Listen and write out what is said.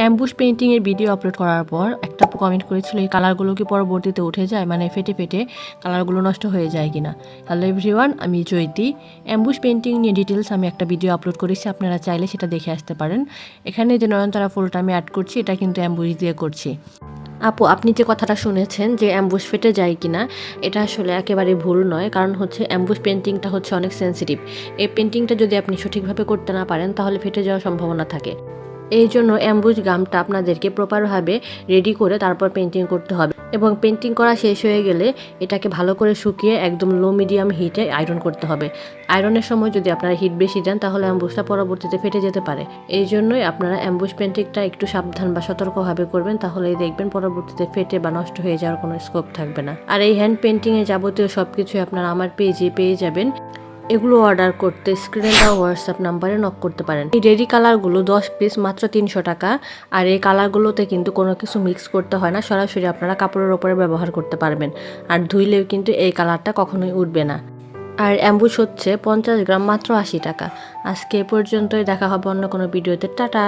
Ambush পেন্টিংয়ের video upload করার পর একটা কমেন্ট করেছিল এই কালারগুলো কি পরবর্তীতে উঠে যায়? মানে ফেটে ফেটে কালারগুলো নষ্ট হয়ে যায় কিনা? হ্যালো এভরিওয়ান আমি জয়তি অ্যাম্বুশ পেন্টিং নিয়ে ডিটেলস আমি একটা ভিডিও আপলোড করেছি, আপনারা চাইলে সেটা দেখে আসতে পারেন। এখানে যে নয়নতারা ফুলটা আমি অ্যাড করছি, এটা কিন্তু অ্যাম্বুশ দিয়ে করছি। আপু, আপনি যে কথাটা শুনেছেন যে অ্যাম্বুশ ফেটে যায় কিনা, এটা আসলে একেবারে ভুল নয়, কারণ হচ্ছে অ্যাম্বুশ পেন্টিংটা হচ্ছে অনেক সেন্সিটিভ এই পেন্টিংটা যদি আপনি সঠিকভাবে করতে না পারেন, তাহলে ফেটে যাওয়ার সম্ভাবনা থাকে। এই জন্য অ্যাম্বুজ গামটা আপনাদেরকে প্রপারভাবে রেডি করে তারপর পেন্টিং করতে হবে। এবং পেন্টিং করা শেষ হয়ে গেলে এটাকে ভালো করে শুকিয়ে একদম লো মিডিয়াম হিটে আয়রন করতে হবে। আয়রনের সময় যদি আপনারা হিট বেশি দেন, তাহলে অ্যাম্বুসটা পরবর্তীতে ফেটে যেতে পারে। এই জন্যই আপনারা অ্যাম্বুস পেন্টিংটা একটু সাবধান বা সতর্কভাবে করবেন, তাহলেই দেখবেন পরবর্তীতে ফেটে বা নষ্ট হয়ে যাওয়ার কোনো স্কোপ থাকবে না। আর এই হ্যান্ড পেন্টিংয়ে যাবতীয় সব কিছুই আপনারা আমার পেজে পেয়ে যাবেন। এগুলো অর্ডার করতে স্ক্রিনে দেওয়া হোয়াটসঅ্যাপ নাম্বারে নক করতে পারেন। এই রেডি কালারগুলো দশ পিস মাত্র তিনশো টাকা। আর এই কালারগুলোতে কিন্তু কোনো কিছু মিক্স করতে হয় না, সরাসরি আপনারা কাপড়ের ওপরে ব্যবহার করতে পারবেন। আর ধুইলেও কিন্তু এই কালারটা কখনোই উঠবে না। আর অ্যাম্বুস হচ্ছে পঞ্চাশ গ্রাম মাত্র আশি টাকা। আজকে এ পর্যন্তই, দেখা হবে অন্য কোনো ভিডিওতে টাটা!